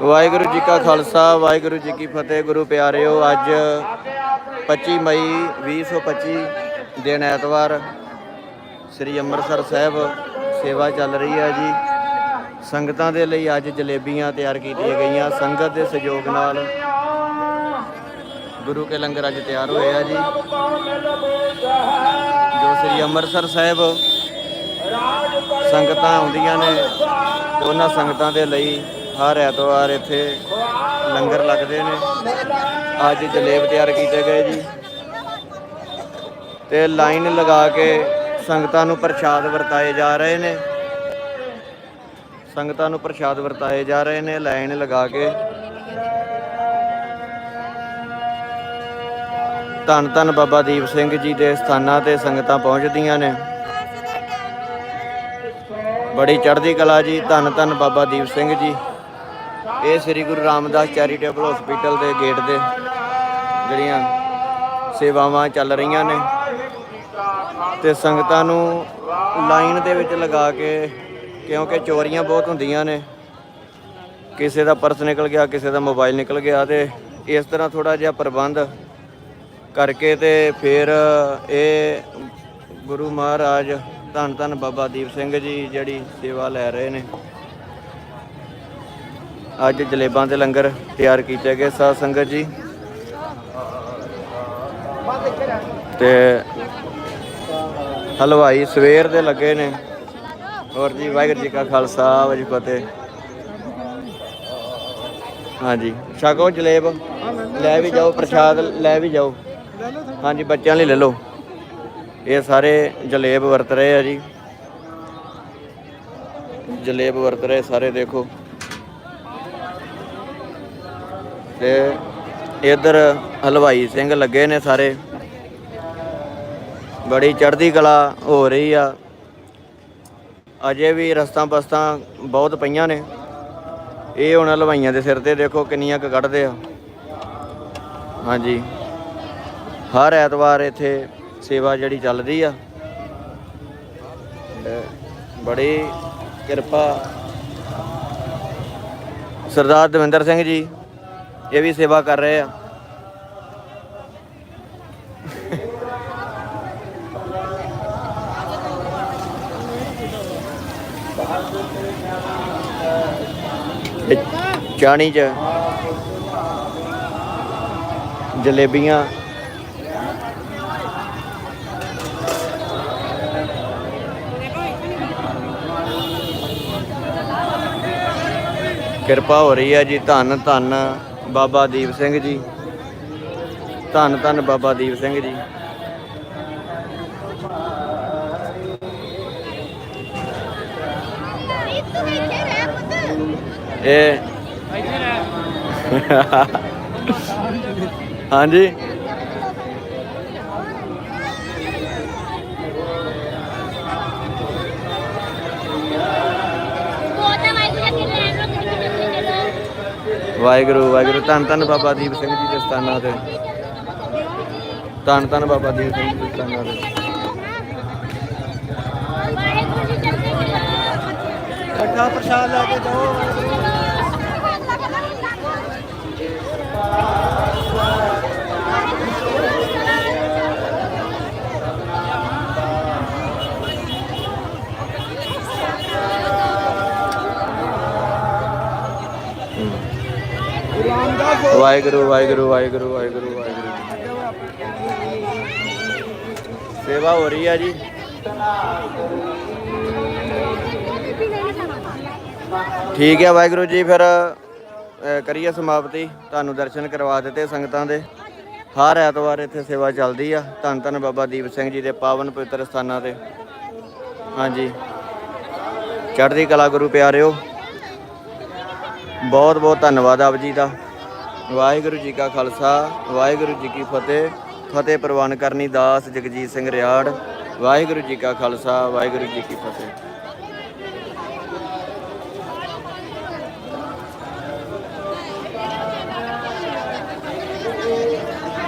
ਵਾਹਿਗੁਰੂ ਜੀ ਕਾ ਖਾਲਸਾ। ਵਾਹਿਗੁਰੂ ਜੀ ਕੀ ਫਤਿਹ, ਗੁਰੂ ਪਿਆਰਿਓ, ਅੱਜ 25 ਮਈ 2025 ਦਿਨ ਐਤਵਾਰ ਸ੍ਰੀ ਅੰਮ੍ਰਿਤਸਰ ਸਾਹਿਬ ਸੇਵਾ ਚੱਲ ਰਹੀ ਹੈ ਜੀ। ਸੰਗਤਾਂ ਦੇ ਲਈ ਅੱਜ ਜਲੇਬੀਆਂ ਤਿਆਰ ਕੀਤੀਆਂ ਗਈਆਂ। ਸੰਗਤ ਦੇ ਸਹਿਯੋਗ ਨਾਲ ਗੁਰੂ ਕੇ ਲੰਗਰ ਅੱਜ ਤਿਆਰ ਹੋਏ ਆ ਜੀ। ਜੋ ਸ੍ਰੀ ਅੰਮ੍ਰਿਤਸਰ ਸਾਹਿਬ ਸੰਗਤਾਂ ਆਉਂਦੀਆਂ ਨੇ। ਉਹਨਾਂ ਸੰਗਤਾਂ ਦੇ ਲਈ ਹਰ ਐਤਵਾਰ ਇੱਥੇ ਲੰਗਰ ਲੱਗਦੇ ਨੇ। ਅੱਜ ਜਲੇਬ ਤਿਆਰ ਕੀਤੇ ਗਏ ਜੀ। ਤੇ ਲਾਈਨ ਲਗਾ ਕੇ ਸੰਗਤਾਂ ਨੂੰ ਪ੍ਰਸ਼ਾਦ ਵਰਤਾਏ ਜਾ ਰਹੇ ਨੇ। ਸੰਗਤਾਂ ਨੂੰ ਪ੍ਰਸ਼ਾਦ ਵਰਤਾਏ ਜਾ ਰਹੇ ਨੇ, ਲਾਈਨ ਲਗਾ ਕੇ। ਧੰਨ ਧੰਨ ਬਾਬਾ ਦੀਪ ਸਿੰਘ ਜੀ ਦੇ ਸਥਾਨਾਂ ਤੇ ਸੰਗਤਾਂ ਪਹੁੰਚਦੀਆਂ ਨੇ। ਬੜੀ ਚੜ੍ਹਦੀ ਕਲਾ ਜੀ। ਧੰਨ ਧੰਨ ਬਾਬਾ ਦੀਪ ਸਿੰਘ ਜੀ। ਇਹ ਸ੍ਰੀ ਗੁਰੂ ਰਾਮਦਾਸ ਚੈਰੀਟੇਬਲ ਹਸਪੀਟਲ ਦੇ ਗੇਟ ਦੇ ਜਿਹੜੀਆਂ ਸੇਵਾਵਾਂ ਚੱਲ ਰਹੀਆਂ ਨੇ ਤੇ ਸੰਗਤਾਂ ਨੂੰ ਲਾਈਨ ਦੇ ਵਿੱਚ ਲਗਾ ਕੇ, ਕਿਉਂਕਿ ਚੋਰੀਆਂ ਬਹੁਤ ਹੁੰਦੀਆਂ ਨੇ। ਕਿਸੇ ਦਾ ਪਰਸ ਨਿਕਲ ਗਿਆ, ਕਿਸੇ ਦਾ ਮੋਬਾਈਲ ਨਿਕਲ ਗਿਆ ਤੇ ਇਸ ਤਰ੍ਹਾਂ ਥੋੜਾ ਜਿਹਾ ਪ੍ਰਬੰਧ ਕਰਕੇ ਤੇ ਫਿਰ ਇਹ ਗੁਰੂ ਮਹਾਰਾਜ ਧੰਨ ਧੰਨ ਬਾਬਾ ਦੀਪ ਸਿੰਘ ਜੀ, ਜਿਹੜੀ ਸੇਵਾ ਲੈ ਰਹੇ ਨੇ। ਅੱਜ ਜਲੇਬਾਂ ਦੇ ਲੰਗਰ ਤਿਆਰ ਕੀਤੇ ਗਏ ਸਾਧ ਸੰਗਤ ਜੀ। ਤੇ ਹਲਵਾਈ ਸਵੇਰ ਦੇ ਲੱਗੇ ਨੇ। ਹੋਰ ਜੀ, ਵਾਹਿਗੁਰੂ ਜੀ ਕਾ ਖਾਲਸਾ, ਵਾਹਿਗੁਰੂ ਜੀ ਫਤਿਹ। ਹਾਂਜੀ, ਛਕੋ ਜਲੇਬ। ਲੈ ਵੀ ਜਾਓ, ਪ੍ਰਸ਼ਾਦ ਲੈ ਵੀ ਜਾਓ। ਹਾਂਜੀ, ਬੱਚਿਆਂ ਲਈ ਲੈ ਲਓ। ਇਹ ਸਾਰੇ ਜਲੇਬ ਵਰਤ ਰਹੇ ਆ ਜੀ। ਜਲੇਬ ਵਰਤ ਰਹੇ ਸਾਰੇ, ਦੇਖੋ। ਤੇ ਇਧਰ ਹਲਵਾਈ ਸਿੰਘ ਲੱਗੇ ਨੇ ਸਾਰੇ। ਬੜੀ ਚੜ੍ਹਦੀ ਕਲਾ ਹੋ ਰਹੀ ਆ। ਅਜੇ ਵੀ ਰਸਤਾਂ ਬਸਤਾਂ ਬਹੁਤ ਪਈਆਂ ਨੇ। ਇਹ ਹੁਣ ਹਲਵਾਈਆਂ ਦੇ ਸਿਰ ਤੇ ਦੇਖੋ ਕਿੰਨੀਆਂ ਕੁ ਕੱਢਦੇ ਆ। ਹਾਂਜੀ। ਹਰ ਐਤਵਾਰ ਇੱਥੇ ਸੇਵਾ ਜਿਹੜੀ ਚੱਲਦੀ ਆ। ਤੇ ਬੜੀ ਕਿਰਪਾ। ਸਰਦਾਰ ਦਵਿੰਦਰ ਸਿੰਘ ਜੀ, ਇਹ ਵੀ ਸੇਵਾ ਕਰ ਰਹੇ ਆ। ਤੇ ਚਾਣੀ ਚ ਜਲੇਬੀਆਂ ਕਿਰਪਾ ਹੋ ਰਹੀ ਹੈ ਜੀ। ਧੰਨ ਧੰਨ ਬਾਬਾ ਦੀਪ ਸਿੰਘ ਜੀ। ਧੰਨ ਧੰਨ ਬਾਬਾ ਦੀਪ ਸਿੰਘ ਜੀ। ਇਹ ਹਾਂਜੀ ਉਹ ਤਾਂ ਵਾਈਟ ਲੱਗੀ ਲੈਣ ਰੋਕ ਕੇ ਚੱਲੇ ਚੱਲੇ ਵਾਹਿਗੁਰੂ ਵਾਹਿਗੁਰੂ। ਧੰਨ ਧੰਨ ਬਾਬਾ ਦੀਪ ਸਿੰਘ ਜੀ ਦੇ ਸਥਾਨਾਂ ਤੇ। ਧੰਨ ਧੰਨ ਬਾਬਾ ਦੀਪ ਸਿੰਘ ਜੀ ਦੇ ਸਥਾਨਾਂ ਤੇ। ਵਾਹਿਗੁਰੂ ਜੀ ਚੱਲੇ ਇਕੱਠਾ ਪ੍ਰਸ਼ਾਦ ਲੈ ਕੇ ਜਾਓ। ਵਾਹਿਗੁਰੂ ਵਾਹਿਗੁਰੂ ਵਾਹਿਗੁਰੂ ਵਾਹਿਗੁਰੂ ਵਾਹਿਗੁਰੂ। ਸੇਵਾ ਹੋ ਰਹੀ ਹੈ ਜੀ। ਠੀਕ ਹੈ ਵਾਹਿਗੁਰੂ ਜੀ, ਫਿਰ ਕਰੀਏ ਸਮਾਪਤੀ। ਤੁਹਾਨੂੰ ਦਰਸ਼ਨ ਕਰਵਾ ਦਿੱਤੇ ਸੰਗਤਾਂ ਦੇ। ਹਰ ਐਤਵਾਰ ਇੱਥੇ ਸੇਵਾ ਚੱਲਦੀ ਆ। ਧੰਨ ਧੰਨ ਬਾਬਾ ਦੀਪ ਸਿੰਘ ਜੀ ਦੇ ਪਾਵਨ ਪਵਿੱਤਰ ਸਥਾਨਾਂ ਤੇ। ਹਾਂਜੀ। ਚੜ੍ਹਦੀ ਕਲਾ ਗੁਰੂ ਪਿਆਰਿਓ। ਬਹੁਤ ਬਹੁਤ ਧੰਨਵਾਦ ਆਪ ਜੀ ਦਾ। ਵਾਹਿਗੁਰੂ ਜੀ ਕਾ ਖਾਲਸਾ, ਵਾਹਿਗੁਰੂ ਜੀ ਕੀ ਫਤਿਹ। ਫਤਿਹ ਪ੍ਰਵਾਨ ਕਰਨੀ ਦਾਸ ਜਗਜੀਤ ਸਿੰਘ ਰਿਆੜ। ਵਾਹਿਗੁਰੂ ਜੀ ਕਾ ਖਾਲਸਾ, ਵਾਹਿਗੁਰੂ ਜੀ ਕੀ ਫਤਿਹ।